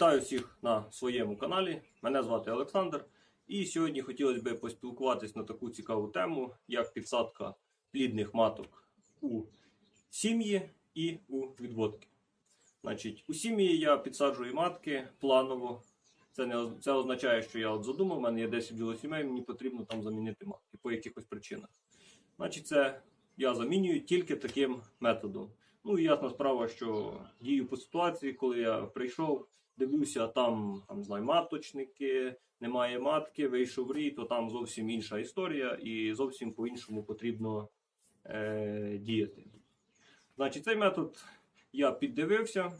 Вітаю всіх на своєму каналі. Мене звати Олександр. І сьогодні хотілося б поспілкуватись на таку цікаву тему, як підсадка плідних маток у сім'ї і у відводки. Значить, у сім'ї я підсаджую матки планово. Це не це означає, що я от задумав, у мене є 10 бджолосімей, мені потрібно там замінити матки по якихось причинах. Значить, це я замінюю тільки таким методом. Ну і ясна справа, що дію по ситуації, коли я прийшов, дивлюся, там, там знаю, маточники, немає матки, вийшов в рій, то там зовсім інша історія, і зовсім по-іншому потрібно е, діяти. Значить, цей метод я піддивився.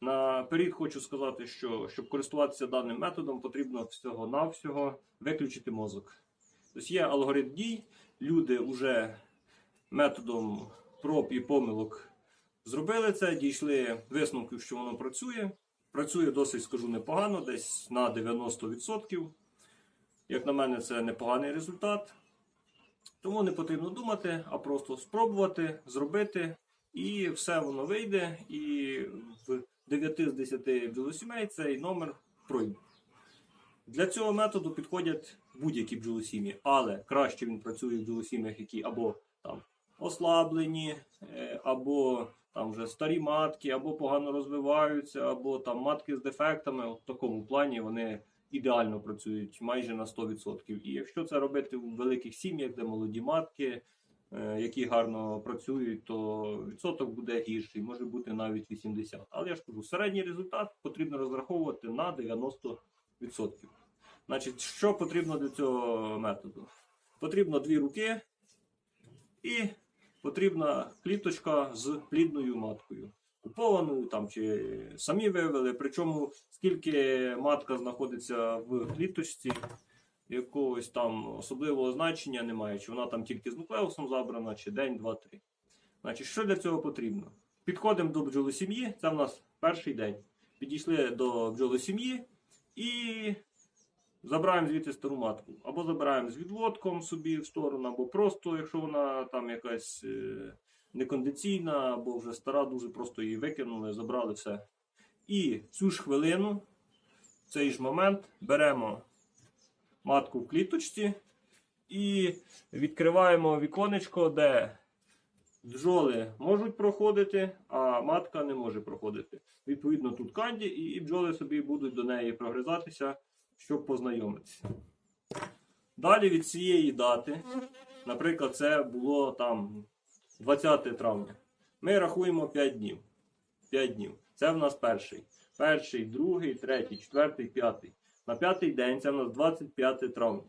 Наперед хочу сказати, що щоб користуватися даним методом, потрібно всього-навсього виключити мозок. Тобто є алгоритм дій, люди вже методом проб і помилок зробили це, дійшли висновків, що воно працює. Працює досить, скажу, непогано, десь на 90%. Як на мене, це непоганий результат. Тому не потрібно думати, а просто спробувати, зробити, і все воно вийде. І в 9 з 10 бджолосімей цей номер пройде. Для цього методу підходять будь-які бджолосім'ї, але краще він працює в бджолосім'ях, які або там ослаблені, е, або там вже старі матки, або погано розвиваються, або там матки з дефектами. От в такому плані вони ідеально працюють майже на 100%. І якщо це робити в великих сім'ях, де молоді матки, е, які гарно працюють, то відсоток буде гірший, може бути навіть 80%. Але я ж кажу, середній результат потрібно розраховувати на 90%. Значить, що потрібно для цього методу? Потрібно дві руки і потрібна кліточка з плідною маткою. Купованою там чи самі вивели. Причому скільки матка знаходиться в кліточці, якогось там особливого значення немає, чи вона там тільки з нуклеусом забрана, чи день, два, три. Значить, що для цього потрібно? Підходимо до бджолосім'ї, це в нас перший день. Підійшли до бджолосім'ї і забираємо звідти стару матку. Або забираємо з відводком собі в сторону, або просто, якщо вона там якась е, некондиційна, або вже стара, дуже просто її викинули, забрали все. І цю ж хвилину, в цей ж момент, беремо матку в кліточці і відкриваємо віконечко, де бджоли можуть проходити, а матка не може проходити. Відповідно, тут канді, і бджоли собі будуть до неї прогризатися, щоб познайомитися. Далі від цієї дати, наприклад, це було там 20 травня. Ми рахуємо 5 днів. 5 днів. Це в нас перший. Перший, другий, третій, четвертий, п'ятий. На п'ятий день це в нас 25 травня.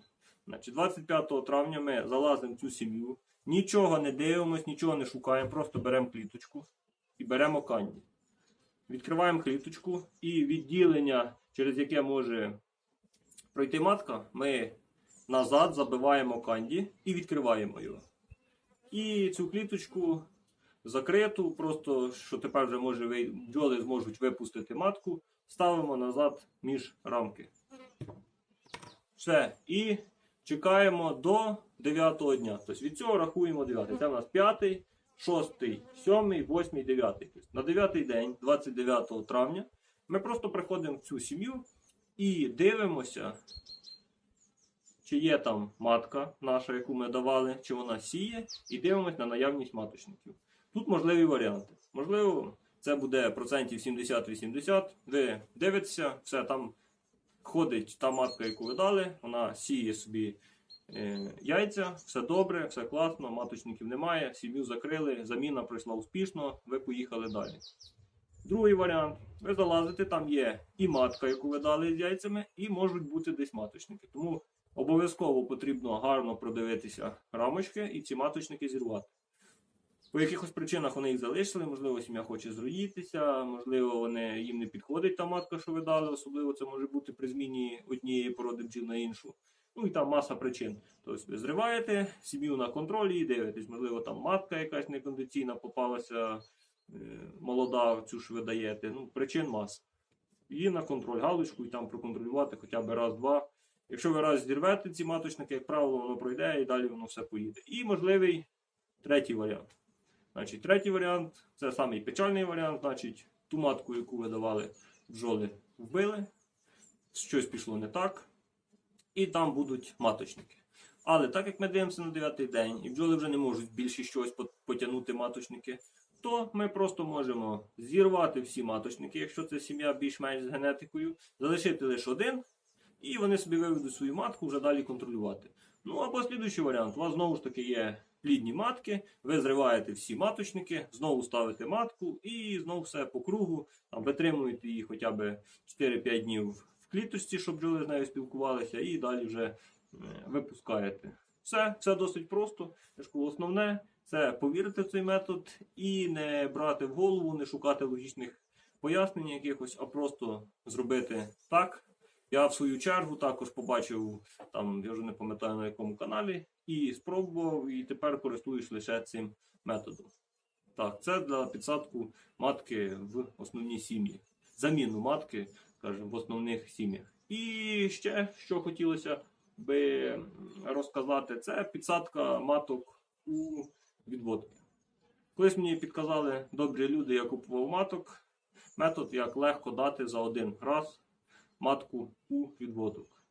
Значить, 25 травня ми залазимо в цю сім'ю, нічого не дивимось, нічого не шукаємо, просто беремо кліточку і беремо канді. Відкриваємо кліточку і відділення, через яке може пройти матка, ми назад забиваємо канді і відкриваємо його. І цю кліточку закриту, просто що тепер вже може бджоли зможуть випустити матку, ставимо назад між рамки. Все. І чекаємо до 9 дня. Тобто від цього рахуємо 9. Це в нас 5, 6, 7, 8, 9. Тобто на 9 день, 29 травня, ми просто приходимо в цю сім'ю і дивимося, чи є там матка наша, яку ми давали, чи вона сіє, і дивимося на наявність маточників. Тут можливі варіанти. Можливо, це буде процентів 70-80. Ви дивитеся, все там ходить та матка, яку ви дали, вона сіє собі е, яйця, все добре, все класно, маточників немає, сім'ю закрили, заміна пройшла успішно, ви поїхали далі. Другий варіант. Ви залазите, там є і матка, яку ви дали з яйцями, і можуть бути десь маточники. Тому обов'язково потрібно гарно продивитися рамочки і ці маточники зірвати. По якихось причинах вони їх залишили, можливо, сім'я хоче зроїтися, можливо, вони, їм не підходить та матка, що ви дали, особливо це може бути при зміні однієї породи бджіл на іншу. Ну і там маса причин. Тобто ви зриваєте сім'ю на контролі і дивитесь, можливо, там матка якась некондиційна попалася, молода, цю ж ви даєте. Ну, причин маса. Її на контроль галочку і там проконтролювати хоча б раз-два. Якщо ви раз зірвете ці маточники, як правило, воно пройде і далі воно все поїде. І можливий третій варіант. Значить, третій варіант це самий печальний варіант. Значить, ту матку, яку ви давали бджоли вбили, щось пішло не так, і там будуть маточники. Але так як ми дивимося на дев'ятий день, і бджоли вже не можуть більше щось потягнути маточники, то ми просто можемо зірвати всі маточники, якщо це сім'я більш-менш з генетикою, залишити лише один, і вони собі виведуть свою матку вже далі контролювати. Ну або слідуючий варіант. У вас знову ж таки є плідні матки, ви зриваєте всі маточники, знову ставите матку і знову все по кругу, там, витримуєте її хоча б 4-5 днів в кліточці, щоб бджоли з нею спілкувалися, і далі вже е, випускаєте. Все, все досить просто. Основне це повірити в цей метод і не брати в голову, не шукати логічних пояснень якихось, а просто зробити так. Я в свою чергу також побачив, там я вже не пам'ятаю на якому каналі, і спробував, і тепер користуюсь лише цим методом. Так, це для підсадку матки в основній сім'ї. Заміну матки, скажімо, в основних сім'ях. І ще що хотілося би розказати, це підсадка маток у відводки. Колись мені підказали добрі люди, я купував маток. Метод, як легко дати за один раз матку у відводок.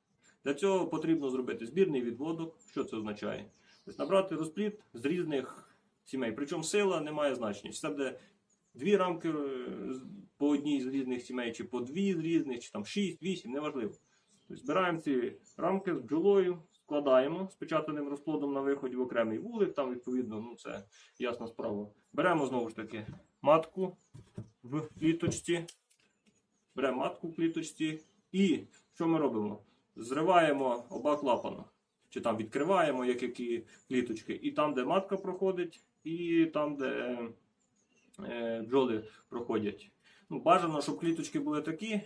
Для цього потрібно зробити збірний відводок. Що це означає? Тобто набрати розплід з різних сімей. Причому сила не має значення. Це буде дві рамки е, по одній з різних сімей, чи по дві з різних, чи там шість, вісім, неважливо. Тобто збираємо ці рамки з бджолою, складаємо з печатаним розплодом на виході в окремий вулик, там відповідно, ну це ясна справа. Беремо знову ж таки матку в кліточці. Беремо матку в кліточці і що ми робимо? Зриваємо оба клапана. Чи там відкриваємо, як які кліточки, і там, де матка проходить, і там, де е, бджоли проходять. Ну, бажано, щоб кліточки були такі,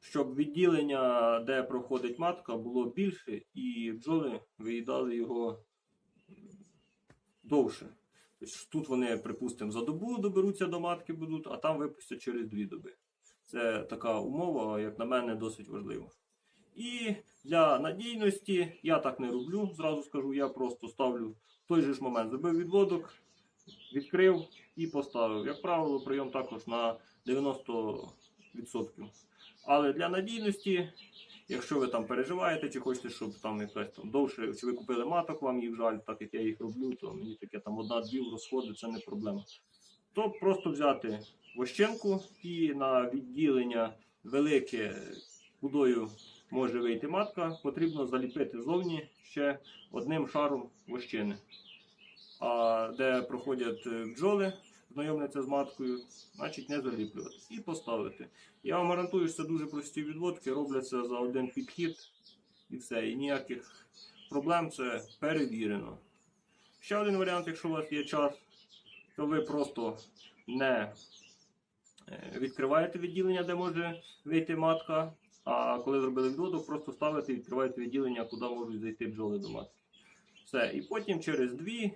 щоб відділення, де проходить матка, було більше, і бджоли виїдали його довше. Тобто тут вони, припустимо, за добу доберуться до матки будуть, а там випустять через дві доби. Це така умова, як на мене, досить важлива. І для надійності я так не роблю, зразу скажу, я просто ставлю в той же ж момент, зробив відводок, відкрив і поставив. Як правило, прийом також на 90%. Але для надійності, якщо ви там переживаєте, чи хочете, щоб там якась там довше, чи ви купили маток, вам їх жаль, так як я їх роблю, то мені таке там одна-дві розходи, це не проблема. То просто взяти вощенку і на відділення велике кудою може вийти матка, потрібно заліпити зовні ще одним шаром вощини. А де проходять е, бджоли, знайомляться з маткою, значить не заліплювати. І поставити. Я вам гарантую, що це дуже прості відводки, робляться за один підхід і все. І ніяких проблем це перевірено. Ще один варіант, якщо у вас є час, то ви просто не е, відкриваєте відділення, де може вийти матка. А коли зробили відводок, просто ставите і відкриваєте відділення, куди можуть зайти бджоли до матки. Все. І потім через дві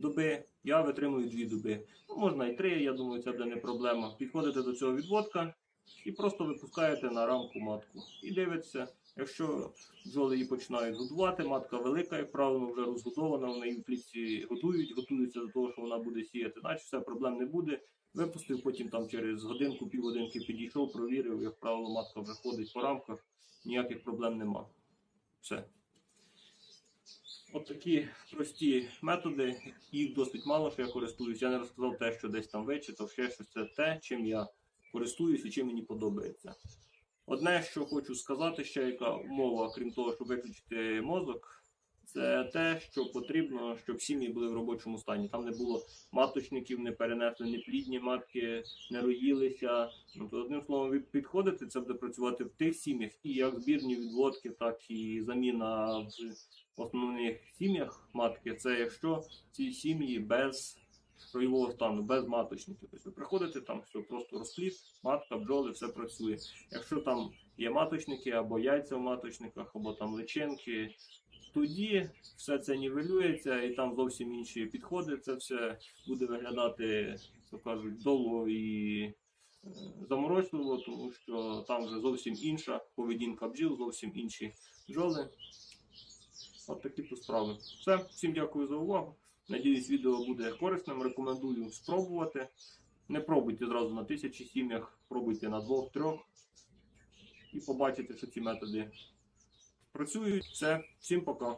доби я витримую дві доби. Ну, можна і три, я думаю, це буде не проблема. Підходите до цього відводка і просто випускаєте на рамку матку. І дивитеся, якщо бджоли її починають годувати, матка велика, як правило, вже розгодована, вони її в клітці годують, готуються до того, що вона буде сіяти, значить все, проблем не буде. Випустив, потім там через годинку, півгодинки підійшов, провірив, як правило, матка вже ходить по рамках, ніяких проблем нема. Все. От такі прості методи, їх досить мало, що я користуюсь. Я не розказав те, що десь там вичитав, ще щось це те, чим я користуюсь і чим мені подобається. Одне, що хочу сказати, ще яка умова, крім того, щоб виключити мозок, це те, що потрібно, щоб сім'ї були в робочому стані. Там не було маточників, не перенесли неплідні матки, не роїлися. Ну, то одним словом, ви підходите, це буде працювати в тих сім'ях, і як збірні відводки, так і заміна в основних сім'ях матки. Це якщо ці сім'ї без роєвого стану, без маточників. Тобто ви приходите там, все просто розплід, матка, бджоли, все працює. Якщо там є маточники або яйця в маточниках, або там личинки, тоді все це нівелюється і там зовсім інші підходи. Це все буде виглядати, то кажуть, довго і е, заморочливо, тому що там вже зовсім інша поведінка бджіл, зовсім інші бджоли. От такі то справи. Все, всім дякую за увагу. Надіюсь, відео буде корисним. Рекомендую спробувати. Не пробуйте зразу на тисячі сім'ях, пробуйте на двох-трьох. І побачите, що ці методи працюють. Все, всім пока.